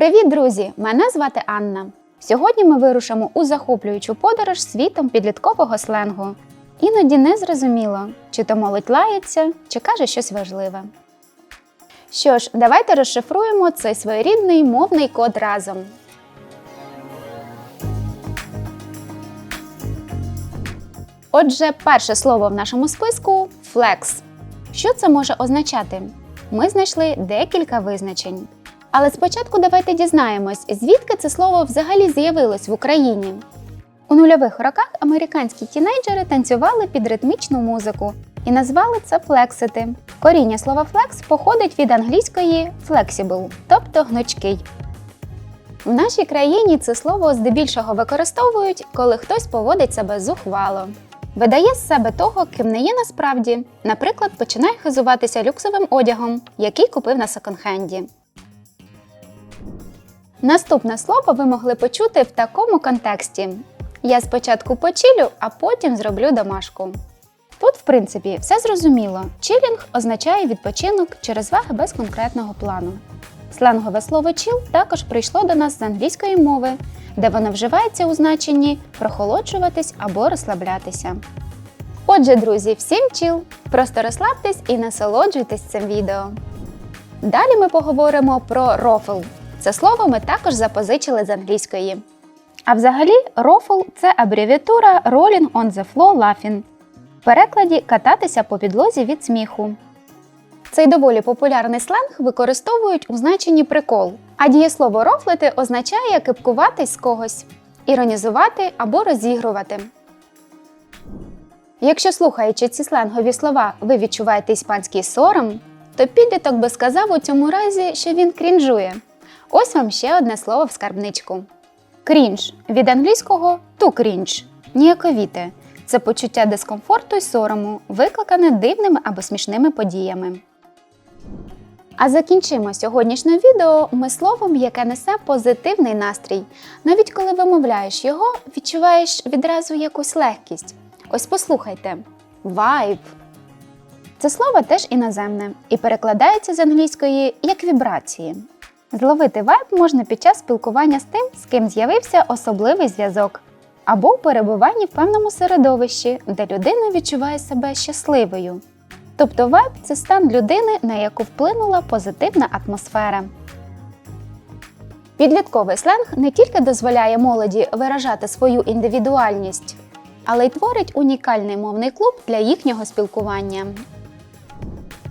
Привіт, друзі! Мене звати Анна. Сьогодні ми вирушимо у захоплюючу подорож світом підліткового сленгу. Іноді не зрозуміло, чи то молодь лається, чи каже щось важливе. Що ж, давайте розшифруємо цей своєрідний мовний код разом. Отже, перше слово в нашому списку флекс. Що це може означати? Ми знайшли декілька визначень. Але спочатку давайте дізнаємось, звідки це слово взагалі з'явилось в Україні. У нульових роках американські тінейджери танцювали під ритмічну музику і назвали це флексити. Коріння слова флекс походить від англійської flexible, тобто гнучкий. В нашій країні це слово здебільшого використовують, коли хтось поводить себе зухвало. Видає з себе того, ким не є насправді, наприклад, починає хизуватися люксовим одягом, який купив на секонд-хенді. Наступне слово ви могли почути в такому контексті: я спочатку почилю, а потім зроблю домашку. Тут, в принципі, все зрозуміло. Чилінг означає відпочинок чи розваги без конкретного плану. Сленгове слово чіл також прийшло до нас з англійської мови, де воно вживається у значенні прохолоджуватись або розслаблятися. Отже, друзі, всім чіл! Просто розслабтесь і насолоджуйтесь цим відео. Далі ми поговоримо про рофл. Це слово ми також запозичили з англійської. А взагалі, рофл це абревіатура Rolling on the floor laughing. В перекладі кататися по підлозі від сміху. Цей доволі популярний сленг використовують у значенні прикол, а дієслово рофлити означає кипкуватись з когось, іронізувати або розігрувати. Якщо слухаючи ці сленгові слова, ви відчуваєте іспанський сором, то підліток би сказав у цьому разі, що він крінжує. Ось вам ще одне слово в скарбничку. Крінж від англійського to cringe – ніяковіте. Це почуття дискомфорту й сорому, викликане дивними або смішними подіями. А закінчимо сьогоднішнє відео ми словом, яке несе позитивний настрій. Навіть коли вимовляєш його, відчуваєш відразу якусь легкість. Ось послухайте: вайб. Це слово теж іноземне і перекладається з англійської як вібрації. Зловити вайб можна під час спілкування з тим, з ким з'явився особливий зв'язок, або перебуванні в певному середовищі, де людина відчуває себе щасливою. Тобто вайб це стан людини, на яку вплинула позитивна атмосфера. Підлітковий сленг не тільки дозволяє молоді виражати свою індивідуальність, але й творить унікальний мовний клуб для їхнього спілкування.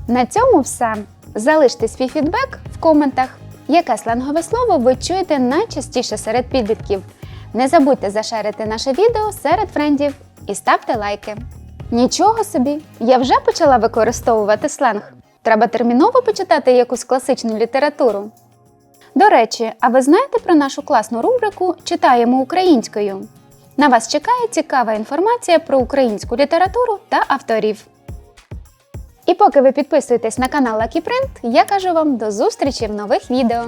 На цьому все. Залиште свій фідбек в коментах, яке сленгове слово ви чуєте найчастіше серед підлітків. Не забудьте зашерити наше відео серед френдів і ставте лайки. Нічого собі, я вже почала використовувати сленг. Треба терміново почитати якусь класичну літературу. До речі, а ви знаєте про нашу класну рубрику Читаємо українською? На вас чекає цікава інформація про українську літературу та авторів. І поки ви підписуєтесь на канал Lucky я кажу вам до зустрічі в нових відео.